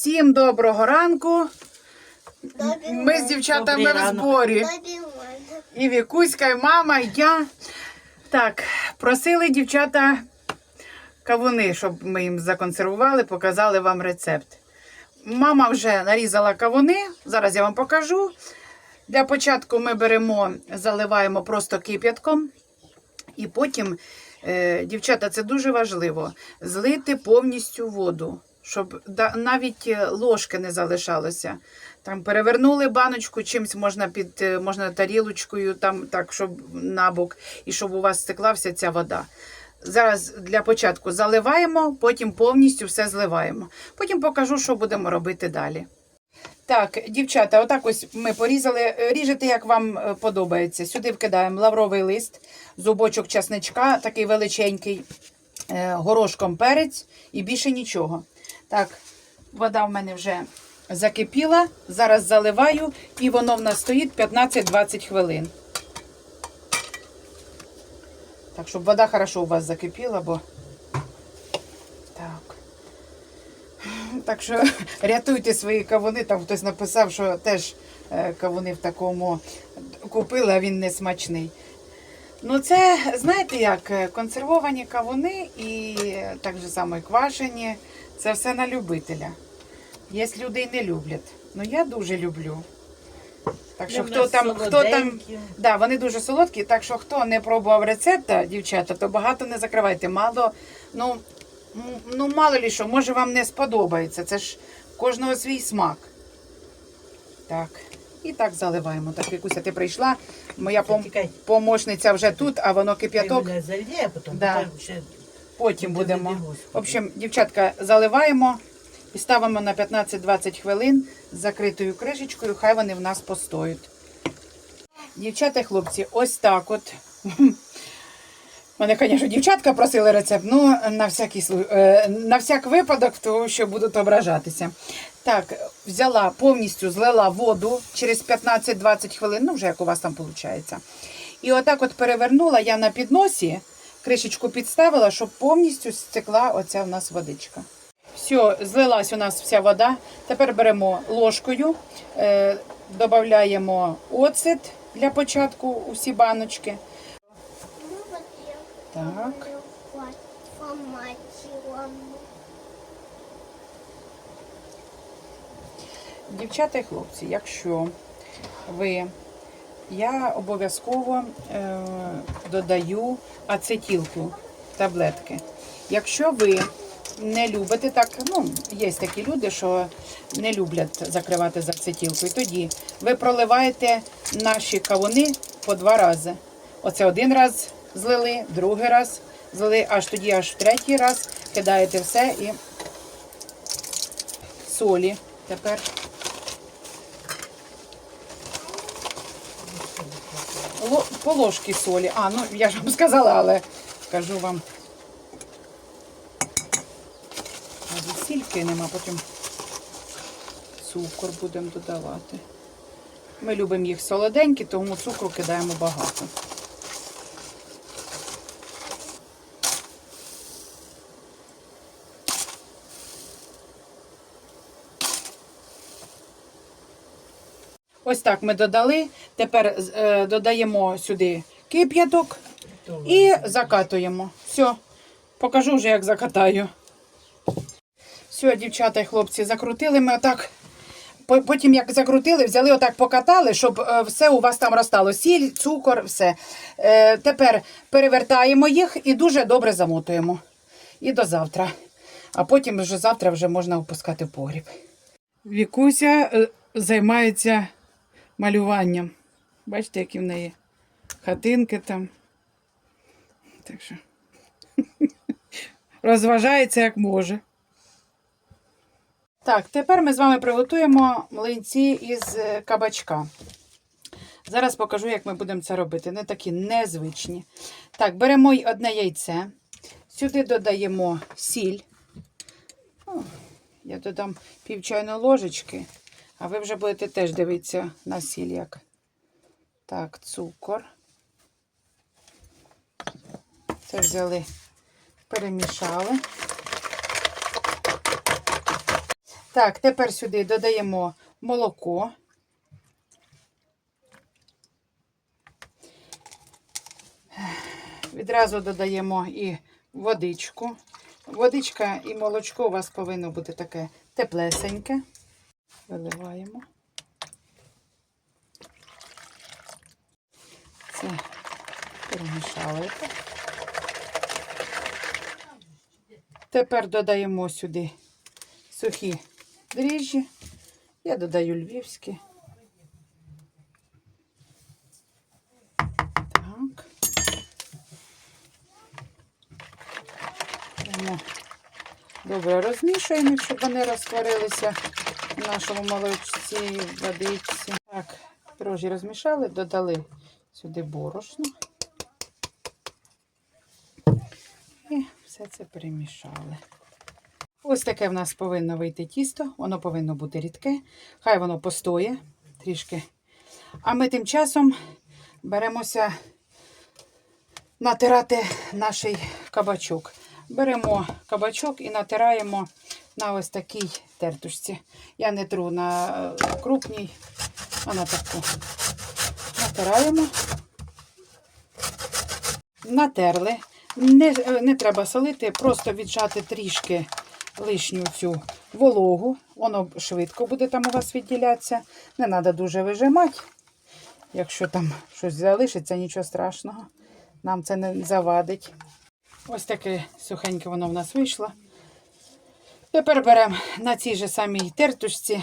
Всім доброго ранку. Ми з дівчатами в зборі. І Вікуська, і мама, і я. Так, просили дівчата кавуни, щоб ми їм законсервували, показали вам рецепт. Мама вже нарізала кавуни, зараз я вам покажу. Для початку ми беремо, заливаємо просто кип'ятком. І потім, е, дівчата, це дуже важливо, злити повністю воду, щоб навіть е, ложки не залишалося. Там перевернули баночку, чимось можна під е, можна тарілочкою, там так, щоб набок, і щоб у вас стекла вся ця вода. Зараз для початку заливаємо, потім повністю все зливаємо. Потім покажу, що будемо робити далі. Так, дівчата, отак ось ми порізали. Е, Ріжете, як вам подобається. Сюди вкидаємо лавровий лист, зубочок часничка, такий величенький, горошком перець і більше нічого. Так, вода в мене вже закипіла. Зараз заливаю, і воно в нас стоїть 15-20 хвилин. Так, щоб вода хорошо у вас закипіла, бо. Так. Так що рятуйте свої кавуни. Там хтось написав, що теж е, кавуни в такому купили, а він не смачний. Ну, це, знаєте як, е, консервовані кавуни і е, так же само і квашені. Це все на любителя. Є люди і не люблять. Ну я дуже люблю. Так що Для хто нас там, хто там, солоденькі. да, вони дуже солодкі, так що хто не пробував рецепта, дівчата, то багато не закривайте. Мало, ну, м, ну мало лі що, може вам не сподобається. Це ж в кожного свій смак. Так. І так заливаємо. Так, Вікуся, ти прийшла. Моя пом- Тікай. помощниця вже тут, а воно кип'яток. Хай мене зальє, а потім Да. потім ще Потім будемо. В общем, дівчатка, заливаємо і ставимо на 15-20 хвилин з закритою кришечкою, хай вони в нас постоють. Дівчата хлопці, ось так от. Мене, звісно, дівчатка просили рецепт, ну на всякий е, на всяк випадок, тому що будуть ображатися. Так, взяла повністю злила воду через 15-20 хвилин, ну вже як у вас там виходить. І отак от перевернула я на підносі, кришечку підставила, щоб повністю стекла оця в нас водичка. Все, злилась у нас вся вода. Тепер беремо ложкою, е, додаємо оцет для початку у всі баночки. Так. Дівчата і хлопці, якщо ви, я обов'язково е, додаю ацетілку таблетки. Якщо ви не любите так, ну, є такі люди, що не люблять закривати з ацетілкою, тоді ви проливаєте наші кавуни по два рази. Оце один раз злили, другий раз злили, аж тоді, аж в третій раз кидаєте все і солі тепер. По ложці солі. А, ну я ж вам сказала, але кажу вам. А сільки нема, потім цукор будемо додавати. Ми любимо їх солоденькі, тому цукру кидаємо багато. Ось так ми додали. Тепер е, додаємо сюди кип'яток і закатуємо. Все, покажу вже, як закатаю. Все, дівчата і хлопці, закрутили ми отак. Потім, як закрутили, взяли отак, покатали, щоб е, все у вас там розтало. Сіль, цукор, все. Е, тепер перевертаємо їх і дуже добре замотуємо. І до завтра. А потім вже завтра вже можна опускати погріб. Вікуся е, займається малюванням. Бачите, які в неї хатинки там. Так що розважається як може. Так, тепер ми з вами приготуємо млинці із е, кабачка. Зараз покажу, як ми будемо це робити. Вони такі незвичні. Так, беремо одне яйце. Сюди додаємо сіль. О, я додам пів чайної ложечки, а ви вже будете теж дивитися на сіль як. Так, цукор. Це взяли, перемішали. Так, тепер сюди додаємо молоко. Відразу додаємо і водичку. Водичка і молочко у вас повинно бути таке теплесеньке. Виливаємо. Це перемішали. Тепер додаємо сюди сухі дріжджі. Я додаю львівські. Так. Добре розмішуємо, щоб вони розтворилися нашому молочці, водичці. Так, трошки розмішали, додали сюди борошно. І все це перемішали. Ось таке в нас повинно вийти тісто, воно повинно бути рідке, хай воно постоє трішки. А ми тим часом беремося натирати наш кабачок. Беремо кабачок і натираємо на ось такій тертушці. Я не тру на е, крупній, а на таку. Натираємо. Натерли. Не, е, не треба солити, просто віджати трішки лишню цю вологу. Воно швидко буде там у вас відділятися. Не треба дуже вижимати. Якщо там щось залишиться, нічого страшного. Нам це не завадить. Ось таке сухеньке воно в нас вийшло. Тепер беремо на цій же самій тертушці,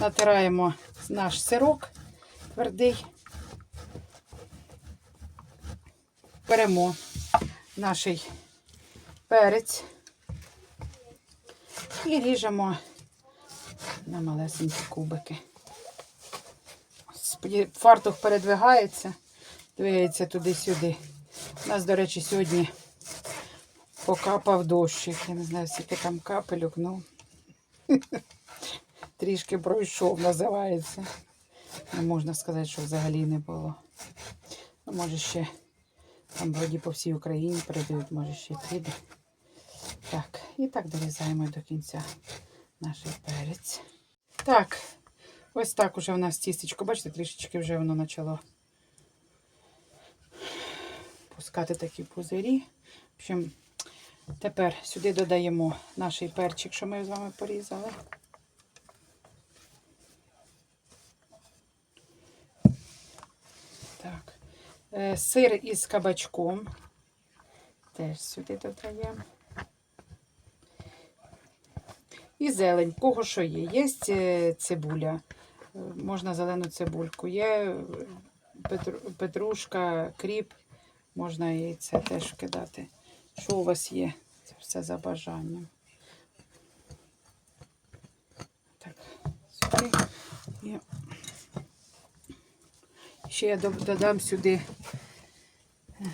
натираємо наш сирок твердий. Беремо наш перець і ріжемо на малесенькі кубики. Фартух передвигається, двигається туди-сюди. У нас, до речі, сьогодні покапав дощик. Я не знаю, скільки там капелюк, ну трішки пройшов, називається. Не можна сказати, що взагалі не було. Ну, може ще там вроді по всій Україні передають, може ще піде. Так, і так дорізаємо до кінця наш перець. Так, ось так уже у нас тістечко. Бачите, трішечки вже воно почало пускати такі пузирі. В общем, тепер сюди додаємо наш перчик, що ми з вами порізали. Так. Е, Сир із кабачком. Теж сюди додаємо. І зелень, кого що є. Є е, цибуля, е, можна зелену цибульку, є петрушка, кріп, можна і це теж кидати. Що у вас є? Це все за бажанням. Так, сюди. І ще я додам сюди е,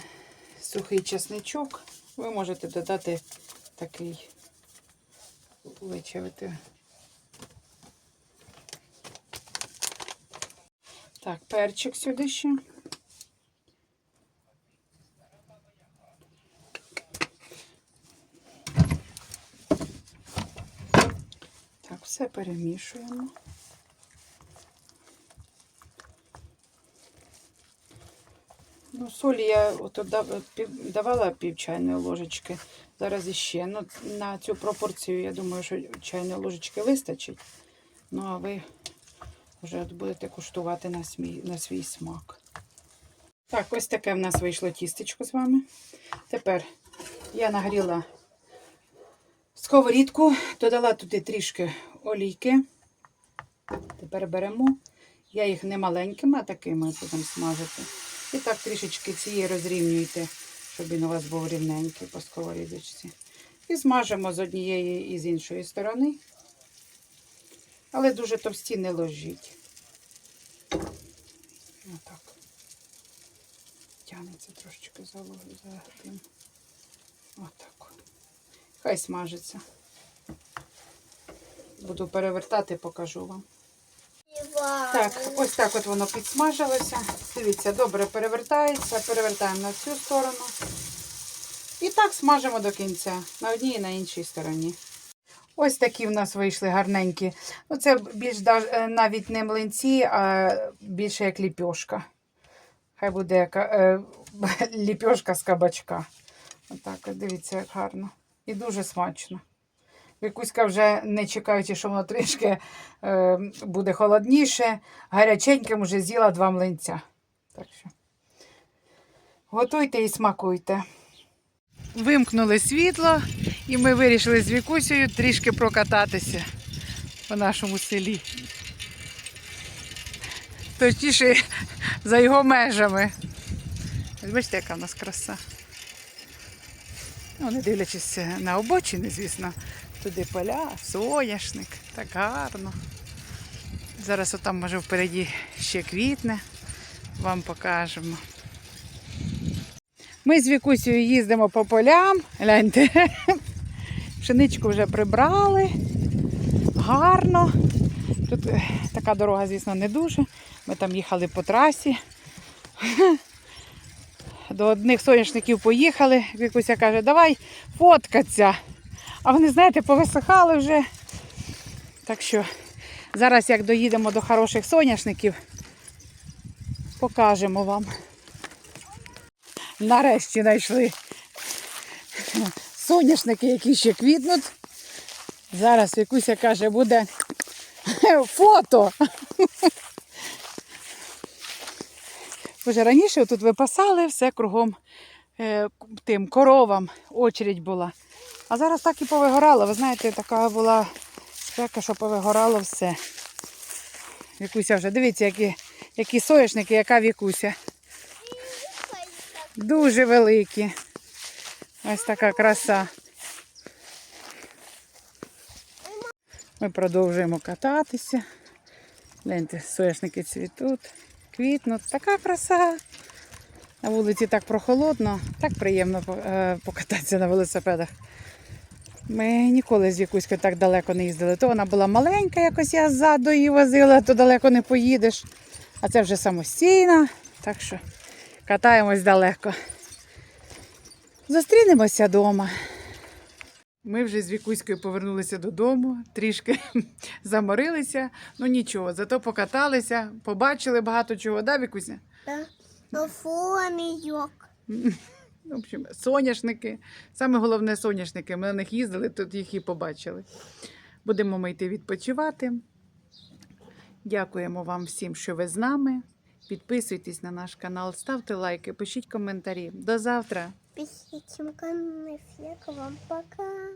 сухий чесничок. Ви можете додати такий вичавити. Так, перчик сюди ще. Так, все перемішуємо. Ну, солі я давала пів чайної ложечки. Зараз іще. Ну, на цю пропорцію, я думаю, що чайної ложечки вистачить. Ну, а ви вже будете куштувати на, смій, на свій смак. Так, ось таке в нас вийшло тістечко з вами. Тепер я нагріла сковорідку, додала туди трішки олійки. Тепер беремо. Я їх не маленькими, а такими будемо смажити. І так трішечки цієї розрівнюйте, щоб він у вас був рівненький по сковорідочці. І смажимо з однієї і з іншої сторони. Але дуже товсті не ложіть. Отак. Тягнеться трошечки за тим. Отак. Хай смажиться. Буду перевертати, покажу вам. Так, ось так от воно підсмажилося. Дивіться, добре перевертається. Перевертаємо на цю сторону. І так смажимо до кінця. На одній і на іншій стороні. Ось такі в нас вийшли гарненькі. Ну, це більш е, навіть не млинці, а більше як ліпьошка. Хай буде яка, е, ліпьошка з кабачка. Отак, от дивіться, як гарно. І дуже смачно. Вікуська вже не чекаючи, що воно трішки е, буде холодніше, гаряченьким вже з'їла два млинця. Так що готуйте і смакуйте. Вимкнули світло, і ми вирішили з Вікусею трішки прокататися по нашому селі. Точніше, за його межами. Бачите, яка в нас краса. Ну, не дивлячись на обочини, звісно, туди поля, соняшник, так гарно. Зараз отам, може, впереді ще квітне, вам покажемо. Ми з Вікусею їздимо по полям. Гляньте, пшеничку вже прибрали. Гарно. Тут е, така дорога, звісно, не дуже. Ми там їхали по трасі. До одних соняшників поїхали. Вікуся каже, давай фоткаться. А вони, знаєте, повисихали вже. Так що зараз, як доїдемо до хороших соняшників, покажемо вам. Нарешті знайшли соняшники, які ще квітнуть. Зараз Вікуся каже, буде фото. Боже, раніше тут випасали все кругом е, тим коровам, очередь була. А зараз так і повигорало. Ви знаєте, така була спека, що повигорало все. Вікуся вже, дивіться, які, які соняшники, яка вікуся. Дуже великі. Ось така краса. Ми продовжуємо кататися. Гляньте, соняшники цвітуть, квітнуть. Така краса. На вулиці так прохолодно, так приємно е, покататися на велосипедах. Ми ніколи з Якуською так далеко не їздили. То вона була маленька, якось я ззаду її возила, то далеко не поїдеш. А це вже самостійна. Так що катаємось далеко. Зустрінемося вдома. Ми вже з Вікуською повернулися додому, трішки заморилися. Ну нічого, зато покаталися, побачили багато чого, да, Вікуся? Да. На фонійок. В общем, соняшники. Саме головне соняшники. Ми на них їздили, тут їх і побачили. Будемо ми йти відпочивати. Дякуємо вам всім, що ви з нами. Підписуйтесь на наш канал, ставте лайки, пишіть коментарі. До завтра! Ка вам пока.